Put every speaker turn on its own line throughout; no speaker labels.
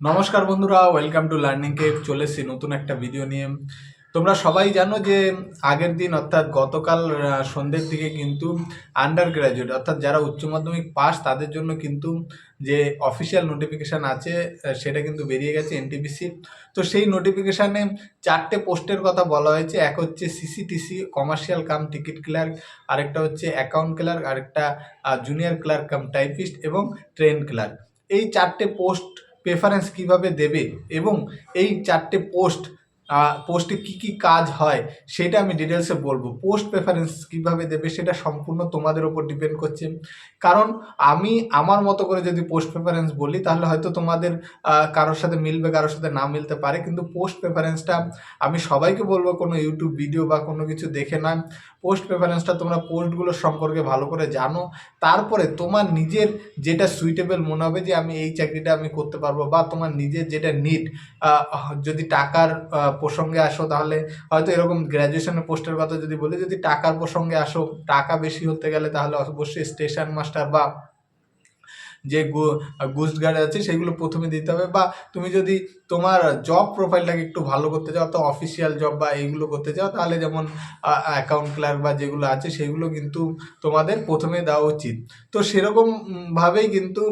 নমস্কার বন্ধুরা welcome to learning cave চলে এসেছি নতুন একটা ভিডিও নিয়ে। তোমরা সবাই জানো যে আগের দিন, অর্থাৎ গতকাল সন্ধ্যের দিকে কিন্তু আন্ডার গ্র্যাজুয়েট অর্থাৎ যারা উচ্চ মাধ্যমিক পাস, তাদের জন্য কিন্তু যে অফিসিয়াল নোটিফিকেশান আছে সেটা কিন্তু বেরিয়ে গেছে এনটিপিসি তো সেই নোটিফিকেশানে চারটে পোস্টের কথা বলা হয়েছে। এক হচ্ছে CCTC commercial cum ticket clerk আরেকটা হচ্ছে অ্যাকাউন্ট ক্লার্ক আরেকটা জুনিয়র ক্লার্ক কাম টাইপিস্ট এবং ট্রেন ক্লার্ক এই চারটে পোস্ট প্রেফারেন্স কীভাবে দেবে এবং এই চারটে পোস্ট পোস্টে কি কি কাজ হয় সেটা আমি ডিটেলসে বলব। পোস্ট প্রেফারেন্স কীভাবে দেবে সেটা সম্পূর্ণ তোমাদের ওপর ডিপেন্ড করছে। কারণ আমি আমার মতো করে যদি পোস্ট প্রেফারেন্স বলি, তাহলে হয়তো তোমাদের কারোর সাথে মিলবে, কারোর সাথে না মিলতে পারে। কিন্তু পোস্ট প্রেফারেন্সটা আমি সবাইকে বলব, কোনো ইউটিউব ভিডিও বা কোনো কিছু দেখে না পোস্ট প্রেফারেন্সটা তোমরা পোস্টগুলো সম্পর্কে ভালো করে জানো। তারপরে তোমার নিজের যেটা সুইটেবল মনে হবে যে আমি এই চাকরিটা আমি করতে পারব বা তোমার নিজের যেটা নিট যদি টাকার প্রসঙ্গে আসো তাহলে হয়তো এরকম গ্র্যাজুয়েশনের পোস্টের কথা যদি বলি, যদি টাকার প্রসঙ্গে আসো, টাকা বেশি হতে গেলে তাহলে অবশ্যই স্টেশন মাস্টার বা যে গুস্ট গার্ড আছে, সেগুলো প্রথমে দিতে হবে। বা তুমি যদি তোমার জব প্রোফাইলটাকে একটু ভালো করতে চাও তো অফিসিয়াল জব বা এইগুলো করতে চাও, তাহলে যেমন অ্যাকাউন্ট ক্লার্ক বা যেগুলো আছে, সেগুলো কিন্তু তোমাদের প্রথমে দেওয়া উচিত। তো সেরকমভাবেই কিন্তু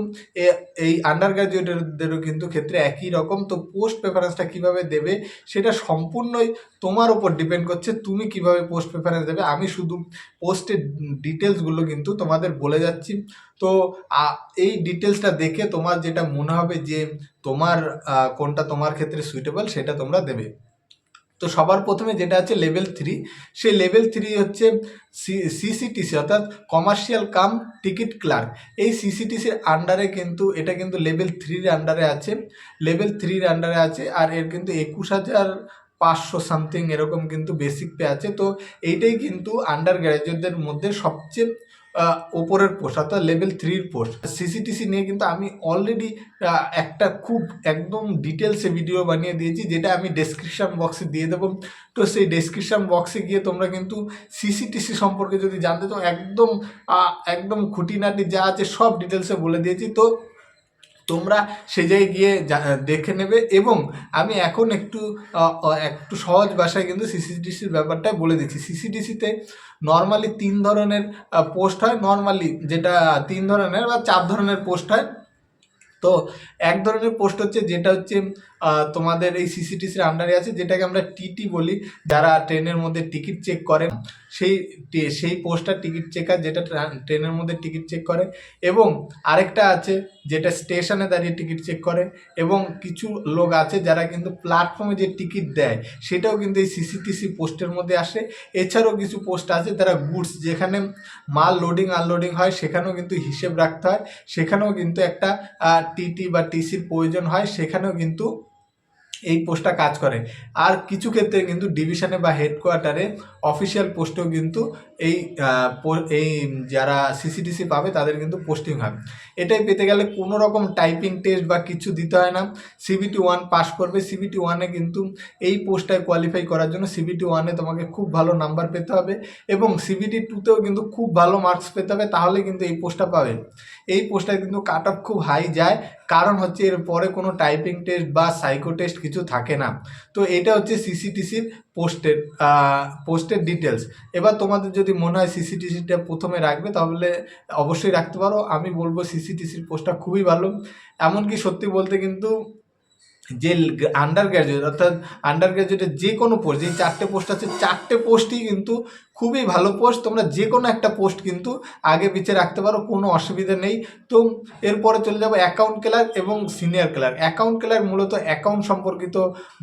এই আন্ডার গ্র্যাজুয়েটদেরও কিন্তু ক্ষেত্রে একই রকম। তো পোস্ট প্রেফারেন্সটা কীভাবে দেবে, সেটা সম্পূর্ণই তোমার উপর ডিপেন্ড করছে, তুমি কীভাবে পোস্ট প্রেফারেন্স দেবে। আমি শুধু পোস্টের ডিটেলসগুলো কিন্তু তোমাদের বলে যাচ্ছি। তো এই ডিটেলসটা দেখে তোমার যেটা মনে হবে যে তোমার কোনটা তোমার ক্ষেত্রে সুইটেবল সেটা তোমরা দেবে। তো সবার প্রথমে যেটা আছে লেভেল থ্রি সেই লেভেল থ্রি হচ্ছে সি সিসিটিসি অর্থাৎ কমার্শিয়াল কাম টিকিট ক্লার্ক এই সিসিটিসির আন্ডারে কিন্তু, এটা কিন্তু লেভেল থ্রির আন্ডারে আছে। লেভেল থ্রির আন্ডারে আছে আর এর কিন্তু একুশ হাজার পাঁচশো সামথিং এরকম কিন্তু বেসিক পে আছে। তো এইটাই কিন্তু আন্ডার গ্র্যাজুয়েটদের মধ্যে সবচেয়ে ওপরের পোস্ট অর্থাৎ লেভেল থ্রির পোস্ট সিসিটিসি নিয়ে কিন্তু আমি অলরেডি একটা খুব একদম ডিটেলসে ভিডিও বানিয়ে দিয়েছি, যেটা আমি ডেসক্রিপশান বক্সে দিয়ে দেবো। তো সেই ডেসক্রিপশান বক্সে গিয়ে তোমরা কিন্তু সিসিটিসি সম্পর্কে যদি জানতে তো একদম একদম খুঁটিনাটি যা আছে সব ডিটেলসে বলে দিয়েছি। তো তোমরা সে জায়গায় গিয়ে দেখে নেবে এবং আমি এখন একটু একটু সহজ ভাষায় কিন্তু সিসিডিসির ব্যাপারটা বলে দিচ্ছি। সিসিডিসিতে নর্মালি তিন ধরনের পোস্ট হয়। নর্মালি যেটা তিন ধরনের বা চার ধরনের পোস্ট হয়। তো এক ধরনের পোস্ট হচ্ছে যেটা হচ্ছে তোমাদের এই সিসিটিসির আন্ডারে আছে, যেটাকে আমরা টিটি বলি, যারা ট্রেনের মধ্যে টিকিট চেক করে। সেই সেই পোস্টটা টিকিট চেকার যেটা ট্রেনের মধ্যে টিকিট চেক করে। এবং আরেকটা আছে, যেটা স্টেশনে দাঁড়িয়ে টিকিট চেক করে। এবং কিছু লোক আছে, যারা কিন্তু প্ল্যাটফর্মে যে টিকিট দেয়, সেটাও কিন্তু এই সিসিটিসি পোস্টের মধ্যে আসে। এছাড়াও কিছু পোস্ট আছে, যারা গুডস যেখানে মাল লোডিং আনলোডিং হয়, সেখানেও কিন্তু হিসেব রাখতে হয়। সেখানেও কিন্তু একটা টিটি বা টিসির প্রয়োজন হয়। সেখানেও কিন্তু এই পোস্টটা কাজ করে। আর কিছু ক্ষেত্রে কিন্তু ডিভিশনে বা হেডকোয়ার্টারে অফিসিয়াল পোস্টেও কিন্তু এই এই যারা সিসিটিসি পাবে তাদের কিন্তু পোস্টিং হয় এটাই পেতে গেলে কোনো রকম টাইপিং টেস্ট বা কিছু দিতে হয় না। সিবিটি ওয়ান পাস করবে। সিবিটি ওয়ানে কিন্তু এই পোস্টটায় কোয়ালিফাই করার জন্য সিবিটি ওয়ানে তোমাকে খুব ভালো নাম্বার পেতে হবে এবং সিবিটি টুতেও কিন্তু খুব ভালো মার্কস পেতে হবে, তাহলে কিন্তু এই পোস্টটা পাবে। এই পোস্টটায় কিন্তু কাট অফ খুব হাই যায়, কারণ হচ্ছে এর পরে কোনো টাইপিং টেস্ট বা সাইকো টেস্ট কিছু থাকে না। তো এটা হচ্ছে সিসিটিসির পোস্টের পোস্টের ডিটেলস এবার তোমাদের যদি মনে হয় সিসিটিসিটা প্রথমে রাখবে, তাহলে অবশ্যই রাখতে পারো। আমি বলব সিসিটিসির পোস্টটা খুবই ভালো। এমনকি সত্যি বলতে কিন্তু যে আন্ডার গ্র্যাজুয়েট অর্থাৎ আন্ডার গ্র্যাজুয়েটের যে কোনো পোস্ট যে চারটে পোস্ট আছে, চারটে পোস্টই কিন্তু খুবই ভালো পোস্ট তোমরা যে কোনো একটা পোস্ট কিন্তু আগে পিছিয়ে রাখতে পারো, কোনো অসুবিধা নেই। তো এরপরে চলে যাব অ্যাকাউন্ট ক্লার্ক এবং সিনিয়র ক্লার্ক অ্যাকাউন্ট ক্লার্ক মূলত অ্যাকাউন্ট সম্পর্কিত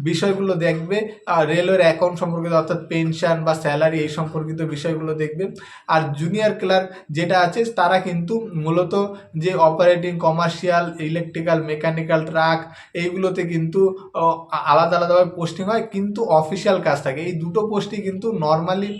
বিষয়গুলো দেখবে, আর রেলওয়ের অ্যাকাউন্ট সম্পর্কিত, অর্থাৎ পেনশন বা স্যালারি এই সম্পর্কিত বিষয়গুলো দেখবে। আর জুনিয়র ক্লার্ক যেটা আছে, তারা কিন্তু মূলত যে operating commercial electrical mechanical track এইগুলোতে কিন্তু আলাদা আলাদাভাবে পোস্টিং হয়, কিন্তু অফিসিয়াল কাজ থাকে। এই দুটো পোস্টই কিন্তু নর্মালি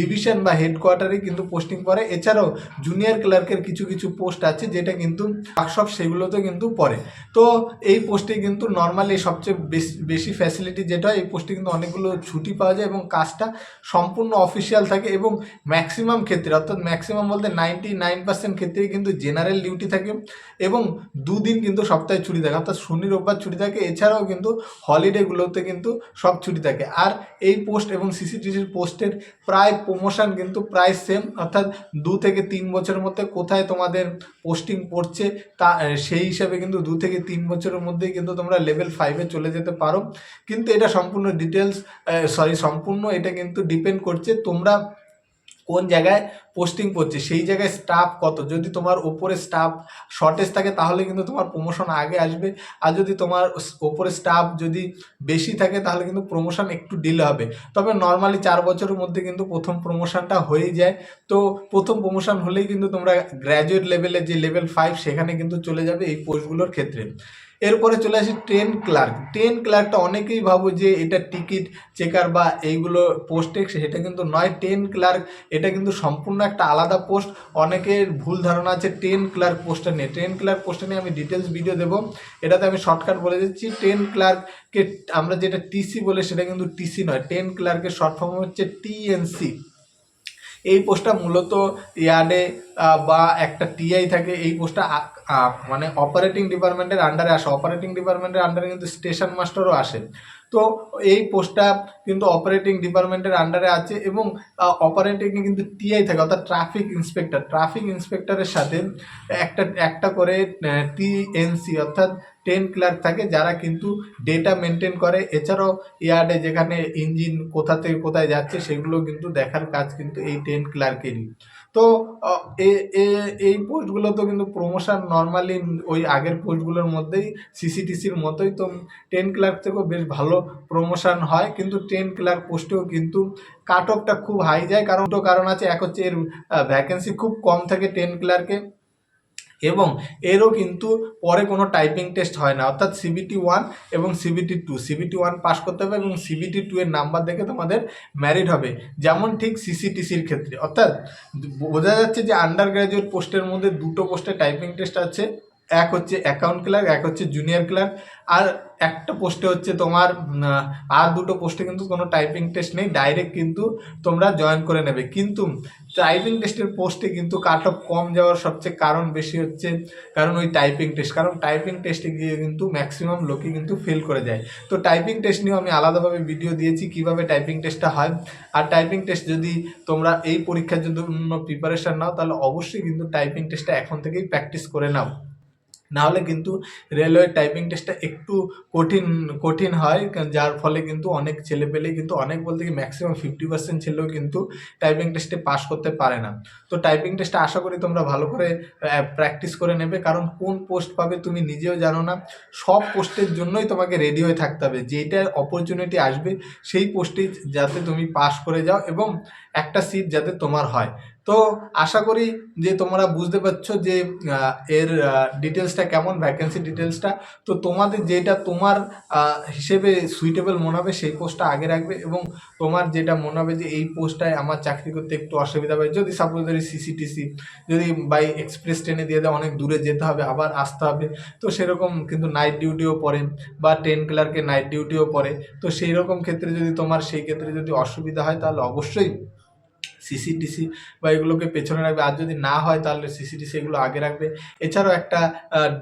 ডিভিশন বা হেডকোয়ার্টারে কিন্তু পোস্টিং পড়ে। এছাড়াও জুনিয়র ক্লার্কের কিছু কিছু পোস্ট আছে যেটা কিন্তু ওয়ার্কশপ সেগুলোতে কিন্তু পড়ে। তো এই পোস্টে কিন্তু নর্মালি সবচেয়ে বেশি বেশি ফ্যাসিলিটি যেটা এই পোস্টে কিন্তু অনেকগুলো ছুটি পাওয়া যায় এবং কাজটা সম্পূর্ণ অফিসিয়াল থাকে এবং ম্যাক্সিমাম ক্ষেত্রে, অর্থাৎ ম্যাক্সিমাম বলতে নাইনটি নাইন পার্সেন্ট ক্ষেত্রে কিন্তু জেনারেল ডিউটি থাকে এবং দুদিন কিন্তু সপ্তাহে ছুটি থাকে। অর্থাৎ শনি, রোববার ছুটি থাকে। এছাড়াও কিন্তু হলিডেগুলোতে কিন্তু সব ছুটি থাকে। আর এই পোস্ট এবং সিসিটিভির পোস্টের প্রায় প্রমোশন কিন্তু প্রায় সেম অর্থাৎ দু থেকে তিন বছরের মধ্যে কোথায় তোমাদের পোস্টিং পড়ছে তা সেই হিসাবে কিন্তু দু থেকে তিন বছরের মধ্যেই কিন্তু তোমরা লেভেল ফাইভে চলে যেতে পারো। কিন্তু এটা সম্পূর্ণ ডিটেলস সরি সম্পূর্ণ এটা কিন্তু ডিপেন্ড করছে তোমরা কোন জায়গায় পোস্টিং পড়ছে সেই জায়গায় স্টাফ কত? যদি তোমার ওপরে স্টাফ শর্টেজ থাকে, তাহলে কিন্তু তোমার প্রমোশন আগে আসবে। আর যদি তোমার ওপরে স্টাফ যদি বেশি থাকে, তাহলে কিন্তু প্রমোশন একটু ডিলে হবে। তবে নর্মালি চার বছরের মধ্যে কিন্তু প্রথম প্রমোশনটা হয়েই যায়। তো প্রথম প্রমোশন হলেই কিন্তু তোমরা গ্র্যাজুয়েট লেভেলের যে লেভেল ফাইভ সেখানে কিন্তু চলে যাবে এই পোস্টগুলোর ক্ষেত্রে। এরপরে চলে আসি ট্রেন ক্লার্ক। ট্রেন ক্লার্কটা অনেকেই ভাবো যে এটা টিকিট চেকার বা এইগুলো পোস্টে সেটা কিন্তু নয়। ট্রেন ক্লার্ক, এটা কিন্তু সম্পূর্ণ একটা আলাদা পোস্ট। অনেকের ভুল ধারণা আছে ট্রেন ক্লার্ক পোস্টটা নিয়ে। ট্রেন ক্লার্ক পোস্টটা নিয়ে আমি ডিটেলস ভিডিও দেবো। এটাতে আমি শর্টকাট বলে দিচ্ছি। ট্রেন ক্লার্ককে আমরা যেটা টিসি বলে, সেটা কিন্তু টিসি নয়। ট্রেন ক্লার্কের শর্ট ফর্ম হচ্ছে টিএনসি। এই পোস্টটা মূলত ইয়ার্ডে বা একটা টিআই থাকে, এই পোস্টটা মানে অপারেটিং ডিপার্টমেন্টের আন্ডারে আসে। অপারেটিং ডিপার্টমেন্টের আন্ডারে কিন্তু স্টেশন মাস্টারও আসে। তো এই পোস্টটা কিন্তু অপারেটিং ডিপার্টমেন্টের আন্ডারে আছে এবং অপারেটিংয়ে কিন্তু টিআই থাকে, অর্থাৎ ট্রাফিক ইন্সপেক্টর ট্রাফিক ইন্সপেক্টরের সাথে একটা একটা করে টিএনসি অর্থাৎ টেন ক্লার্ক থাকে, যারা কিন্তু ডেটা মেনটেন করে। এছাড়াও ইয়ার্ডে যেখানে ইঞ্জিন কোথা থেকে কোথায় যাচ্ছে, সেগুলো কিন্তু দেখার কাজ কিন্তু এই টেন ক্লার্কেরই তো এই পোস্টগুলো তো কিন্তু প্রমোশন নর্মালি ওই আগের পোস্টগুলোর মধ্যেই সিসিটিসির মতোই তো টেন ক্লার্ক থেকেও বেশ ভালো প্রমোশন হয়। কিন্তু টেন ক্লার্ক পোস্টেও কিন্তু কাট খুব হাই যায়। কারণ, দুটো কারণ আছে। এক হচ্ছে এর ভ্যাকেন্সি খুব কম থাকে টেন ক্লার্কে এবং এরও কিন্তু পরে কোনো টাইপিং টেস্ট হয় না। অর্থাৎ সিবিটি ওয়ান এবং CBT two CBT one pass করতে হবে এবং সিবিটি টু এর নাম্বার দেখে তোমাদের ম্যারিড হবে। যেমন ঠিক সিসিটিসির ক্ষেত্রে। অর্থাৎ বোঝা যাচ্ছে যে আন্ডার গ্র্যাজুয়েট পোস্টের মধ্যে দুটো পোস্টে টাইপিং টেস্ট আছে। এক হচ্ছে অ্যাকাউন্ট ক্লার্ক এক হচ্ছে জুনিয়র ক্লার্ক আর একটা পোস্টে হচ্ছে তোমার আর দুটো পোস্টে কিন্তু কোনো টাইপিং টেস্ট নেই ডাইরেক্ট কিন্তু তোমরা জয়েন করে নেবে। কিন্তু টাইপিং টেস্টের পোস্টে কিন্তু কাট অফ কম যাওয়ার সবচেয়ে কারণ বেশি হচ্ছে, কারণ ওই টাইপিং টেস্ট কারণ টাইপিং টেস্টে গিয়ে কিন্তু ম্যাক্সিমাম লোকই কিন্তু ফেল করে যায়। তো টাইপিং টেস্ট নিয়েও আমি আলাদাভাবে ভিডিও দিয়েছি, কীভাবে টাইপিং টেস্টটা হয়। আর টাইপিং টেস্ট যদি তোমরা এই পরীক্ষার জন্য প্রিপারেশান নাও, তাহলে অবশ্যই কিন্তু টাইপিং টেস্টটা এখন থেকেই প্র্যাকটিস করে নাও। নাহলে কিন্তু রেলওয়ে টাইপিং টেস্টটা একটু কঠিন কঠিন হয় যার ফলে কিন্তু অনেক ছেলে পেলে কিন্তু অনেক বলতে কি ম্যাক্সিমাম ফিফটি পার্সেন্ট ছেলেও কিন্তু টাইপিং টেস্টে পাস করতে পারে না। তো টাইপিং টেস্টটা আশা করি তোমরা ভালো করে প্র্যাকটিস করে নেবে, কারণ কোন পোস্ট পাবে তুমি নিজেও জানো না। সব পোস্টের জন্যই তোমাকে রেডি হয়ে থাকতে হবে। যেটা অপরচুনিটি আসবে, সেই পোস্টে যাতে তুমি পাস করে যাও এবং একটা সিট যাতে তোমার হয়। তো আশা করি যে তোমরা বুঝতে পারছ যে এর ডিটেলসটা কেমন ভ্যাকেন্সি ডিটেলসটা তো তোমাদের যেটা তোমার হিসেবে সুইটেবল মনে হবে সেই পোস্টটা আগে রাখবে এবং তোমার যেটা মনে হবে যে এই পোস্টটায় আমার চাকরি করতে একটু অসুবিধা হবে। যদি সাপোজ ধরি সিসিটিসি যদি বাই এক্সপ্রেস ট্রেনে দিয়ে দেয়, অনেক দূরে যেতে হবে, আবার আসতে হবে। তো সেরকম কিন্তু নাইট ডিউটিও পড়ে বা টেন ক্লার্কে নাইট ডিউটিও পড়ে। তো সেই রকম ক্ষেত্রে যদি তোমার সেই ক্ষেত্রে যদি অসুবিধা হয়, তাহলে অবশ্যই সিসিটিসি বা এগুলোকে পেছনে রাখবে। আর যদি না হয় তাহলে সিসিটিসি এগুলো আগে রাখবে। এছাড়াও একটা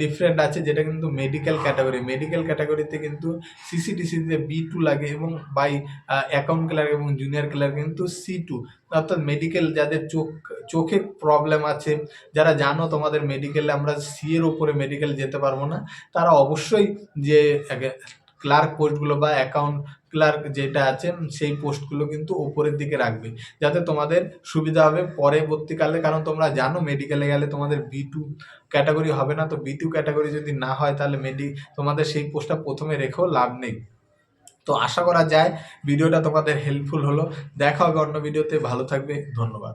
ডিফারেন্ট আছে যেটা কিন্তু মেডিকেল ক্যাটাগরি মেডিকেল ক্যাটাগরিতে কিন্তু সিসিটিসিতে বি টু লাগে এবং বাই অ্যাকাউন্ট ক্লার্ক এবং জুনিয়র ক্লার্ক কিন্তু সি টু অর্থাৎ মেডিকেল যাদের চোখ, চোখে প্রবলেম আছে, যারা জানো তোমাদের মেডিকেলে আমরা সি এর ওপরে মেডিকেল যেতে পারব না, তারা অবশ্যই যে ক্লার্ক পোস্টগুলো বা অ্যাকাউন্ট ক্লার্ক যেটা আছে সেই পোস্টগুলো কিন্তু ওপরের দিকে রাখবে। যাতে তোমাদের সুবিধা হবে পরবর্তীকালে, কারণ তোমরা জানো মেডিকেলে গেলে তোমাদের বি টু ক্যাটাগরি হবে না। তো বি টু ক্যাটাগরি যদি না হয়, তাহলে মেডি তোমাদের সেই পোস্টটা প্রথমে রেখেও লাভ নেই। তো আশা করা যায় ভিডিওটা তোমাদের হেল্পফুল হলো। দেখা হবে অন্য ভিডিওতে ভালো থাকবে। ধন্যবাদ।